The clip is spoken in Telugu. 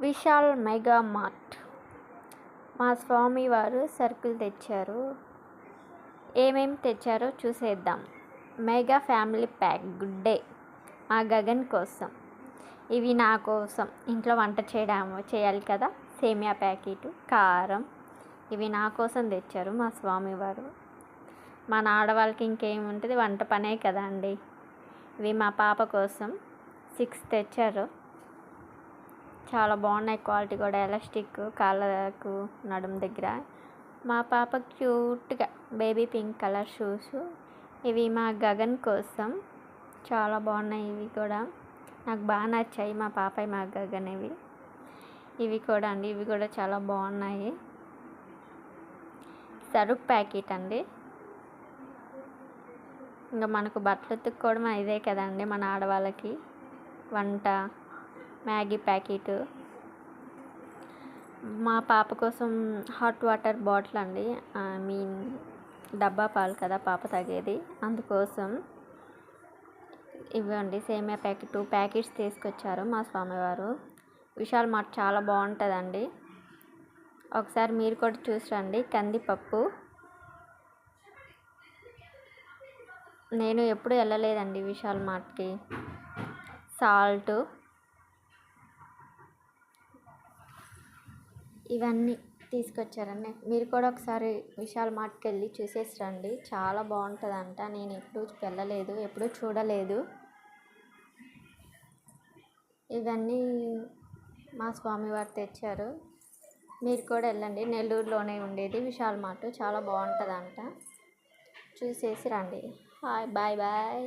విశాల్ మెగా మార్ట్ మా స్వామి వారు సరుకులు తెచ్చారు. ఏమేమి తెచ్చారో చూసేద్దాం. Mega family pack good day మా గగన్ కోసం. ఇవి నా కోసం. ఇంట్లో వంట చేయడం చేయాలి కదా? సేమియా ప్యాకెట్ కారం. ఇవి నా కోసం తెచ్చారు మా స్వామివారు మన ఆడవాళ్ళకి ఇంకేముంటుంది వంట పనే కదా అండి. ఇవి మా పాప కోసం. సిక్స్ తెచ్చారు. చాలా బాగున్నాయి క్వాలిటీ కూడా. ఎలాస్టిక్ కాళ్ళకు నడుం దగ్గర. మా పాప క్యూట్గా బేబీ పింక్ కలర్ షూస్. ఇవి మా గగన్ కోసం. చాలా బాగున్నాయి ఇవి కూడా. నాకు బాగా నచ్చాయి మా పాపయ్య మా గగన్ ఇవి. ఇవి కూడా అండి. ఇవి కూడా చాలా బాగున్నాయి. సరుకు ప్యాకెట్ అండి. ఇంకా మనకు బట్టలు ఉతుక్కోవడం ఇదే కదండి మన ఆడవాళ్ళకి. వంట. Maggi packet. మా పాప కోసం హాట్ వాటర్ బాటిల్ అండి. ఐ మీన్ డబ్బా పాలు కదా పాప తాగేది. అందుకోసం ఇవ్వండి. సేమియా ప్యాకెట్ టూ ప్యాకెట్స్ తీసుకొచ్చారు మా స్వామివారు. విశాల్ మార్ట్ చాలా బాగుంటుందండి. ఒకసారి మీరు కూడా చూసి రండి. కందిపప్పు. నేను ఎప్పుడు వెళ్ళలేదండి విశాల్ మార్ట్కి సాల్ట్. ఇవన్నీ తీసుకొచ్చారండి మీరు కూడా ఒకసారి విశాల్ మార్ట్కి వెళ్ళి చూసేసి రండి చాలా బాగుంటుందంట. నేను ఎప్పుడు వెళ్ళలేదు ఎప్పుడూ చూడలేదు. ఇవన్నీ మా స్వామివారు తెచ్చారు. మీరు కూడా వెళ్ళండి. నెల్లూరులోనే ఉండేది విశాల్ మార్ట్. చాలా బాగుంటుందంట. చూసేసి రండి హాయ్ బాయ్ బాయ్.